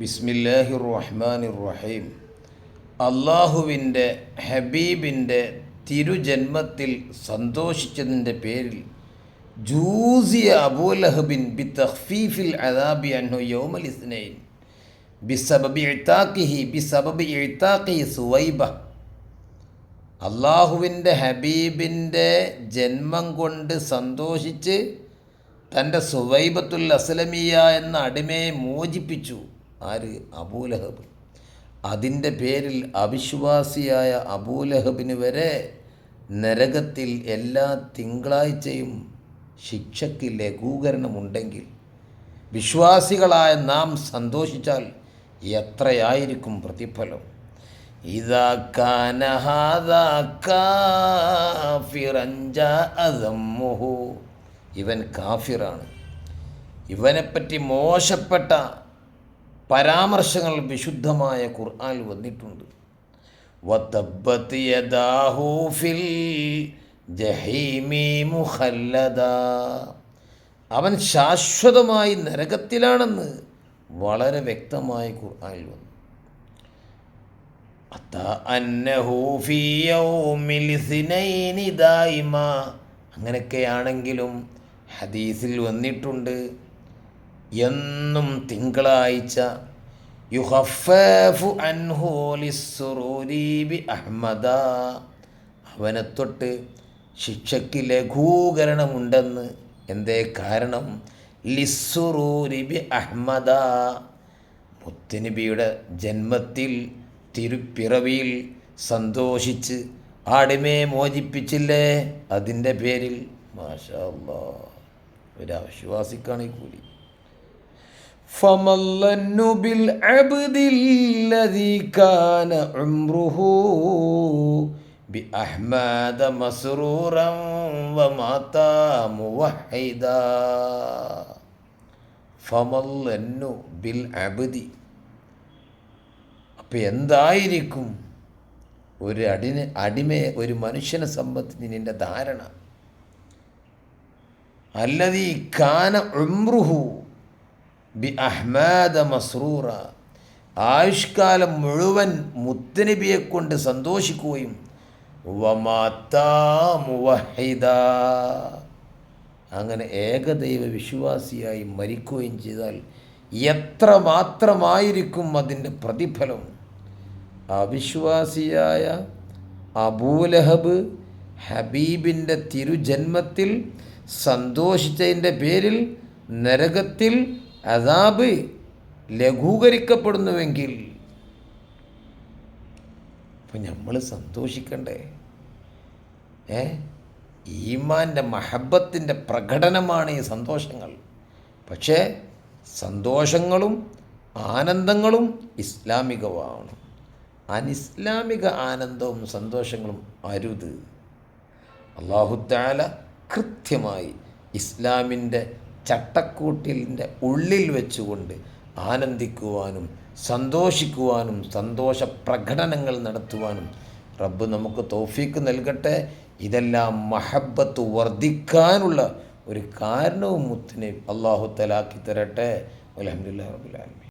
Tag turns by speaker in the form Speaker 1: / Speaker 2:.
Speaker 1: ബിസ്മില്ലാഹി റഹ്മാൻ റഹീം അള്ളാഹുവിന്റെ ഹബീബിന്റെ തിരുജന്മത്തിൽ സന്തോഷിച്ചതിന്റെ പേരിൽ ജൂസിയ അബൂലഹബിൻ ബി തഹ്ഫീഫിൽ അദാബി അനു യോമലിസ്നൈൻ ബി ബിസബബി ബി ബിസബബി എഴുത്താക്കിഹി സുവൈബ. അള്ളാഹുവിന്റെ ഹബീബിന്റെ ജന്മം കൊണ്ട് സന്തോഷിച്ച് തന്റെ സുവൈബത്തുൽ അസ്ലമിയ എന്ന അടിമയെ മോചിപ്പിച്ചു. ആര്? അബൂലഹബ്. അതിന്റെ പേരിൽ അവിശ്വാസിയായ അബൂലഹബിന് വരെ നരകത്തിൽ എല്ലാ തിങ്കളാഴ്ചയും ശിക്ഷയ്ക്ക് ലഘൂകരണമുണ്ടെങ്കിൽ വിശ്വാസികളായ നാം സന്തോഷിച്ചാൽ എത്രയായിരിക്കും പ്രതിഫലം. ഇവൻ കാഫിറാണ്. ഇവനെപ്പറ്റി മോശപ്പെട്ട പരാമർശങ്ങൾ വിശുദ്ധമായ ഖുർആൻ വന്നിട്ടുണ്ട്. ഫിൽ ജഹീമി. അവൻ ശാശ്വതമായി നരകത്തിലാണെന്ന് വളരെ വ്യക്തമായി ഖുർആനിൽ വന്നു. അങ്ങനെയൊക്കെയാണെങ്കിലും ഹദീസിൽ വന്നിട്ടുണ്ട്. എന്നും തിങ്കളാഴ്ച യുഹഫു അൻഹു ലിസ്സുറൂരി ബി അഹ്മദ അവനെ തൊട്ട് ശിക്ഷയ്ക്ക് ലഘൂകരണമുണ്ടെന്ന് എന്തേ കാരണം? ലിസുറൂരിബി അഹമ്മദ മുത്തുനബിയുടെ ജന്മത്തിൽ തിരുപ്പിറവിയിൽ സന്തോഷിച്ച് ആടിമേ മോചിപ്പിച്ചില്ലേ? അതിന്റെ പേരിൽ മാഷാ ഒരു അവിശ്വാസിക്കാണ് ഈ കൂലി. فملن بالعبد الذي كان عمره بأحمد مسرورا ومات موحدا فملن بالعبد അപ്പം എന്തായിരിക്കും ഒരു അടിനെ അടിമയെ ഒരു മനുഷ്യനെ സംബന്ധിച്ച് നിൻ്റെ ധാരണ അല്ലതീ കാന ഉംറുഹു ബി അഹ്മാദ മസ്രൂറ ആയുഷ്കാലം മുഴുവൻ മുത്തനബിയെ കൊണ്ട് സന്തോഷിക്കുകയും വമാത്താമുവഹിദ അങ്ങനെ ഏകദൈവ വിശ്വാസിയായി മരിക്കുകയും ചെയ്താൽ എത്ര മാത്രമായിരിക്കും അതിന്റെ പ്രതിഫലം? അവിശ്വാസിയായ അബൂലഹബ് ഹബീബിന്റെ തിരുജന്മത്തിൽ സന്തോഷിച്ചതിന്റെ പേരിൽ നരകത്തിൽ അതാബ് ലഘൂകരിക്കപ്പെടുന്നുവെങ്കിൽ അപ്പം നമ്മൾ സന്തോഷിക്കണ്ടേ? ഏ? ഈമാന്റെ മഹബത്തിന്റെ പ്രകടനമാണ് ഈ സന്തോഷങ്ങൾ. പക്ഷേ സന്തോഷങ്ങളും ആനന്ദങ്ങളും ഇസ്ലാമികമാണ്. അനിസ്ലാമിക ആനന്ദവും സന്തോഷങ്ങളും അരുത്. അള്ളാഹുത്താല കൃത്യമായി ഇസ്ലാമിന്റെ ചട്ടക്കൂട്ടിന്റെ ഉള്ളിൽ വെച്ചുകൊണ്ട് ആനന്ദിക്കുവാനും സന്തോഷിക്കുവാനും സന്തോഷ പ്രകടനങ്ങൾ നടത്തുവാനും റബ്ബ് നമുക്ക് തോഫീക്ക് നൽകട്ടെ. ഇതെല്ലാം മഹബത്ത് വർദ്ധിക്കാനുള്ള ഒരു കാരണവും മുത്തിനെ അള്ളാഹു തലാക്കി തരട്ടെ. അലഹമുല്ലാ റബുലാലമി